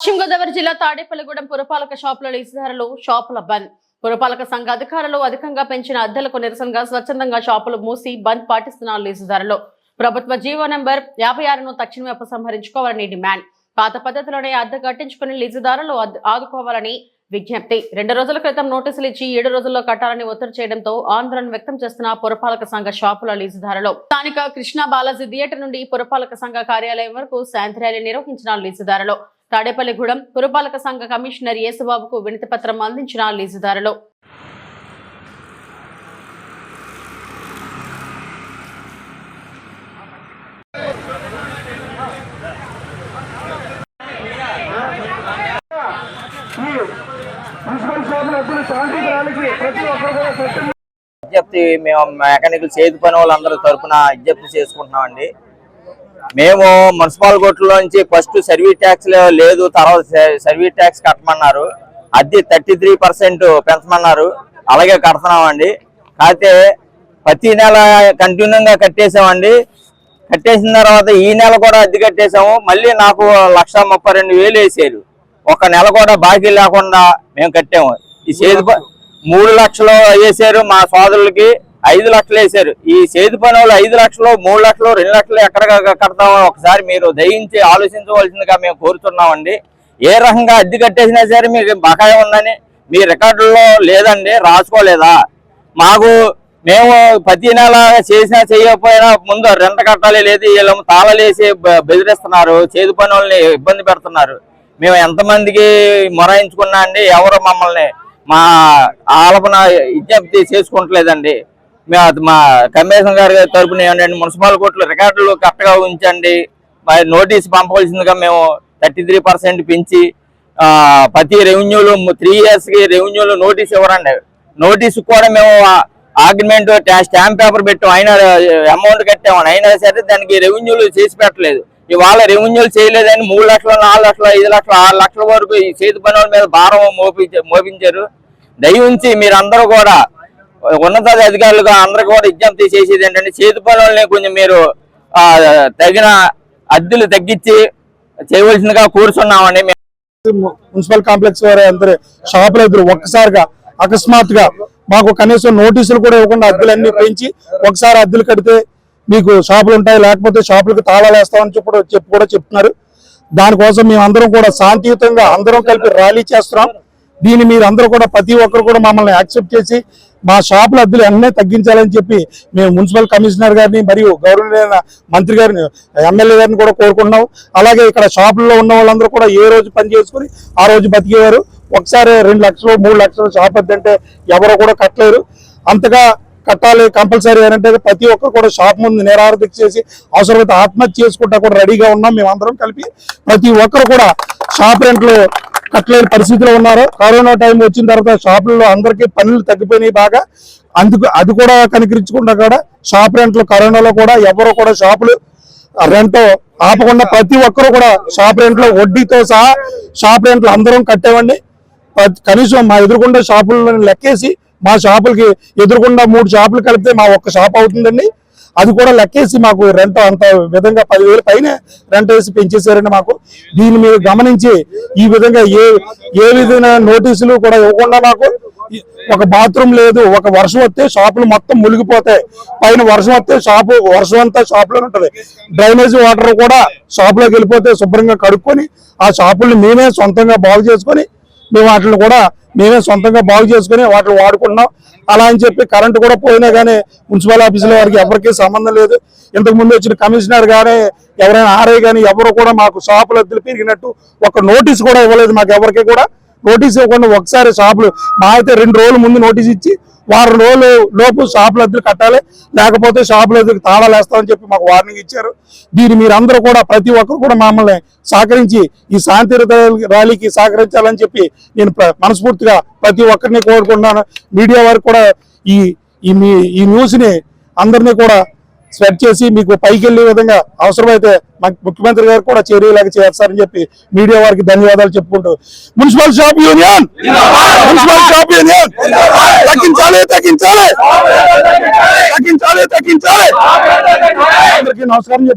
పశ్చిమ గోదావరి జిల్లా తాడేపల్లిగూడెం పురపాలక షాపుల లీజుదారులు షాపుల బంద్. పురపాలక సంఘ అధికారులు అధికంగా పెంచిన అద్దెలకు నిరసనగా స్వచ్ఛందంగా షాపులు మూసి బంద్ పాటిస్తున్న లీజుదారులు ప్రభుత్వ జీవో నెంబర్ యాభై ఆరును తక్షణమే ఉపసంహరించుకోవాలని డిమాండ్. పాత పద్ధతిలోనే అద్దె కట్టించుకుని లీజుదారులు ఆదుకోవాలని విజ్ఞప్తి. రెండు రోజుల క్రితం నోటీసులు ఇచ్చి ఏడు రోజుల్లో కట్టాలని ఒత్తిడి చేయడంతో ఆందోళన వ్యక్తం చేస్తున్న పురపాలక సంఘ షాపుల లీజుదారులు. స్థానిక కృష్ణా బాలాజీ థియేటర్ నుండి పురపాలక సంఘ కార్యాలయం వరకు శాంతి ర్యాలీ నిర్వహించిన లీజుదారులు. తాడేపల్లిగూడెం పురపాలక సంఘ కమిషనర్ యేసుబాబుకు వినతి పత్రం అందించిన లీజుదారులు. విజ్ఞప్తి మేము మెకానికల్ చేతి పని వాళ్ళందరూ తరపున విజ్ఞప్తి చేసుకుంటున్నామండి. మేము మున్సిపల్ కోర్టులోంచి ఫస్ట్ సర్వీస్ ట్యాక్స్ లేదు తర్వాత సర్వీస్ ట్యాక్స్ కట్టమన్నారు. అద్దె థర్టీ త్రీ పర్సెంట్ పెంచమన్నారు. అలాగే కడుతున్నామండి. కాకపోతే ప్రతి నెల కంటిన్యూగా కట్టేసామండి. కట్టేసిన తర్వాత ఈ నెల కూడా అద్దె కట్టేసాము. మళ్ళీ నాకు లక్ష ముప్పై రెండు వేలు వేసారు. ఒక నెల కూడా బాకీ లేకుండా మేము కట్టాము. ఈ చేతి మూడు లక్షలు వేసారు మా సోదరులకి. ఐదు లక్షలు వేసారు ఈ చేతి పని వాళ్ళు ఐదు లక్షలు మూడు లక్షలు రెండు లక్షలు ఎక్కడ కడతామో ఒకసారి మీరు దయించి ఆలోచించవలసిందిగా మేము కోరుతున్నామండి. ఏ రకంగా అద్దె కట్టేసినా సరే మీకు బకాయి ఉందని మీ రికార్డుల్లో లేదండి రాసుకోలేదా? మాకు మేము ప్రతి నెల చేసినా చేయకపోయినా ముందు రెంట కట్టాలి లేదు వీళ్ళు తాళలేసి బెదిరిస్తున్నారు చేతి పని వాళ్ళని ఇబ్బంది పెడుతున్నారు. మేము ఎంతమందికి మొరాయించుకున్నా అండి ఎవరు మమ్మల్ని మా ఆలపన విజ్ఞప్తి చేసుకుంటలేదండి. మా కమిషన్ గారి తరపున ఏమంటే మున్సిపల్ కోర్టులో రికార్డులు కరెక్ట్గా ఉంచండి. మరి నోటీస్ పంపవలసిందిగా మేము థర్టీ త్రీ పర్సెంట్ పెంచి ప్రతి రెవెన్యూలు త్రీ ఇయర్స్కి రెవెన్యూలు నోటీస్ ఇవ్వరండి. నోటీస్ కూడా మేము ఆర్గ్యుమెంట్ స్టాంప్ పేపర్ పెట్టాం. అయినా అమౌంట్ కట్టామని అయినా సరే దానికి రెవెన్యూలు చేసి పెట్టలేదు. ఇవాళ రెవెన్యూలు చేయలేదని మూడు లక్షలు నాలుగు లక్షలు ఐదు లక్షలు ఆరు లక్షల వరకు ఈ చేతి పనుల మీద భారం మోపించారు. దయ ఉంచి మీరందరూ కూడా ఉన్నత అధికారులుగా అందరూ కూడా విజ్ఞప్తి చేసేది ఏంటంటే చేతి పనులని కొంచెం మీరు తగిన అద్దెలు తగ్గించి చేయవలసిందిగా కూర్చున్నామండి. మేము మున్సిపల్ కాంప్లెక్స్ వారి అందరు షాపులు ఎదురు ఒక్కసారిగా అకస్మాత్తుగా మాకు కనీసం నోటీసులు కూడా ఇవ్వకుండా అద్దెలన్నీ పెంచి ఒకసారి అద్దెలు కడితే మీకు షాపులు ఉంటాయి లేకపోతే షాపులకు తాళాలు వేస్తామని చెప్పి చెప్పి కూడా చెప్తున్నారు. దానికోసం మేము అందరం కూడా శాంతియుతంగా అందరం కలిపి ర్యాలీ చేస్తున్నాం. దీన్ని మీరు అందరూ కూడా ప్రతి ఒక్కరు కూడా మమ్మల్ని యాక్సెప్ట్ చేసి మా షాపుల అద్దెలు అన్నీ తగ్గించాలని చెప్పి మేము మున్సిపల్ కమిషనర్ గారిని మరియు గౌరవనీయ మంత్రి గారిని ఎమ్మెల్యే గారిని కూడా కోరుకుంటున్నాం. అలాగే ఇక్కడ షాపుల్లో ఉన్న వాళ్ళందరూ కూడా ఏ రోజు పని చేసుకుని ఆ రోజు బతికేవారు. ఒకసారి రెండు లక్షలు మూడు లక్షలు షాప్ అద్దంటే ఎవరో ఎవరు కూడా కట్టలేరు. అంతగా కట్టాలి కంపల్సరీ అని అంటే ప్రతి ఒక్కరు కూడా షాప్ ముందు నిరారధిక చేసి అవసరమైతే ఆత్మహత్య చేసుకుంటా కూడా రెడీగా ఉన్నాం. మేము అందరం కలిపి ప్రతి ఒక్కరు కూడా షాప్ రెంట్లు కట్టలేని పరిస్థితిలో ఉన్నారు. కరోనా టైం వచ్చిన తర్వాత షాపుల్లో అందరికీ పనులు తగ్గిపోయినాయి బాగా. అందుకు అది కూడా కనికరించకుండా కూడా షాప్ రెంట్లు కరోనాలో కూడా ఎవరు కూడా షాపులు రెంట్ ఆపకుండా ప్రతి ఒక్కరు కూడా షాప్ రెంట్లో వడ్డీతో సహా షాప్ రెంట్లు అందరం కట్టేవండి కనీసం మా ఎదురుకుండా షాపులను లెక్కేసి మా షాపులకి ఎదురుకుండా మూడు షాపులు కలిపితే మా ఒక్క షాప్ అవుతుందండి. అది కూడా లెక్కేసి మాకు రెంట్ అంత విధంగా పదివేలు పైన రెంట్ వేసి పెంచేశారండి మాకు. దీన్ని మీరు గమనించి ఈ విధంగా ఏ ఏ విధమైన నోటీసులు కూడా ఇవ్వకుండా మాకు ఒక బాత్రూమ్ లేదు ఒక వర్షం వస్తే షాపులు మొత్తం మునిగిపోతాయి. పైన వర్షం వస్తే షాపు వర్షం అంతా షాపులో ఉంటుంది. డ్రైనేజ్ వాటర్ కూడా షాపులోకి వెళ్ళిపోతే శుభ్రంగా కడుక్కొని ఆ షాపుల్ని మేమే సొంతంగా బాగు చేసుకొని మేము వాటిని కూడా మేమే సొంతంగా బాగు చేసుకుని వాటిని వాడుకుంటున్నాం. అలా అని చెప్పి కరెంటు కూడా పోయినా కానీ మున్సిపల్ ఆఫీసుల వారికి ఎవరికీ సంబంధం లేదు. ఇంతకు ముందు వచ్చిన కమిషనర్ కానీ ఎవరైనా ఆర్ఐ కానీ ఎవరు కూడా మాకు షాపులు అద్దెలు పెరిగినట్టు ఒక నోటీస్ కూడా ఇవ్వలేదు మాకు ఎవరికి కూడా. నోటీస్ ఇవ్వకుండా ఒకసారి షాపులు మా అయితే రెండు రోజుల ముందు నోటీస్ ఇచ్చి వారం రోజులు లోపు షాపుల అద్దెలు కట్టాలి. లేకపోతే షాపుల అద్దెలు తాళాలు వేస్తామని చెప్పి మాకు వార్నింగ్ ఇచ్చారు. దీన్ని మీరందరూ కూడా ప్రతి ఒక్కరు కూడా మమ్మల్ని సహకరించి ఈ శాంతి ర్యాలీకి సహకరించాలని చెప్పి నేను మనస్ఫూర్తిగా ప్రతి ఒక్కరిని కోరుకుంటున్నాను. మీడియా వారికి కూడా ఈ ఈ మీ ఈ అందరినీ కూడా స్ప్రెడ్ చేసి మీకు పైకి వెళ్ళే విధంగా అవసరమైతే ముఖ్యమంత్రి గారు కూడా చేరేలాగా చేస్తారని చెప్పి మీడియా వారికి ధన్యవాదాలు చెప్పుకుంటూ. Municipal shop union! Municipal shop union! తగ్గించాలి తగ్గించాలి! తగ్గించాలి తగ్గించాలి! అందరికీ నమస్కారం చెప్పి